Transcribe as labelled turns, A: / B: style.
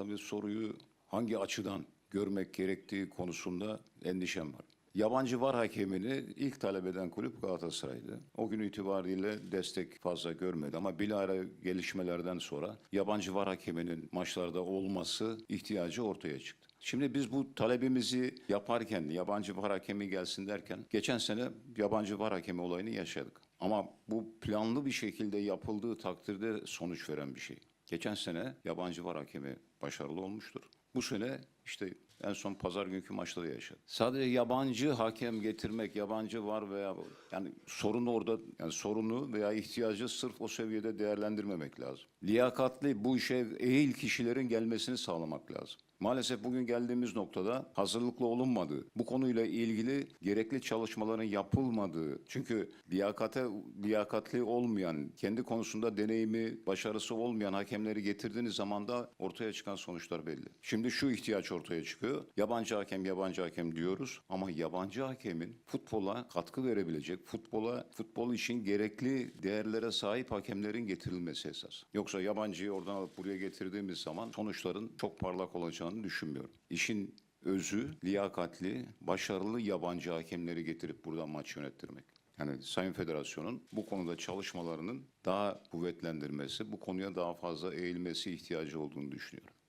A: tabii soruyu hangi açıdan görmek gerektiği konusunda endişem var. Yabancı var hakemini ilk talep eden kulüp Galatasaray'dı. O gün itibariyle destek fazla görmedi ama bilahare gelişmelerden sonra yabancı var hakeminin maçlarda olması ihtiyacı ortaya çıktı. Şimdi biz bu talebimizi yaparken yabancı var hakemi gelsin derken geçen sene yabancı var hakemi olayını yaşadık. Ama bu planlı bir şekilde yapıldığı takdirde sonuç veren bir şey. Geçen sene yabancı var hakemi başarılı olmuştur. Bu sene işte en son pazar günkü maçta da yaşadı. Sadece yabancı hakem getirmek, yabancı var veya yani sorunu orada yani sorunu veya ihtiyacı sırf o seviyede değerlendirmemek lazım. Liyakatli bu işe ehil kişilerin gelmesini sağlamak lazım. Maalesef bugün geldiğimiz noktada hazırlıklı olunmadığı, bu konuyla ilgili gerekli çalışmaların yapılmadığı, çünkü liyakate, liyakatli olmayan, kendi konusunda deneyimi, başarısı olmayan hakemleri getirdiğiniz zaman da ortaya çıkan sonuçlar belli. Şimdi şu ortaya çıkıyor. Yabancı hakem, yabancı hakem diyoruz ama yabancı hakemin futbola katkı verebilecek, futbola, futbol için gerekli değerlere sahip hakemlerin getirilmesi esas. Yoksa yabancıyı oradan alıp buraya getirdiğimiz zaman sonuçların çok parlak olacağını düşünmüyorum. İşin özü liyakatli, başarılı yabancı hakemleri getirip buradan maç yönettirmek. Yani Sayın Federasyon'un bu konuda çalışmalarının daha kuvvetlendirmesi, bu konuya daha fazla eğilmesi ihtiyacı olduğunu düşünüyorum.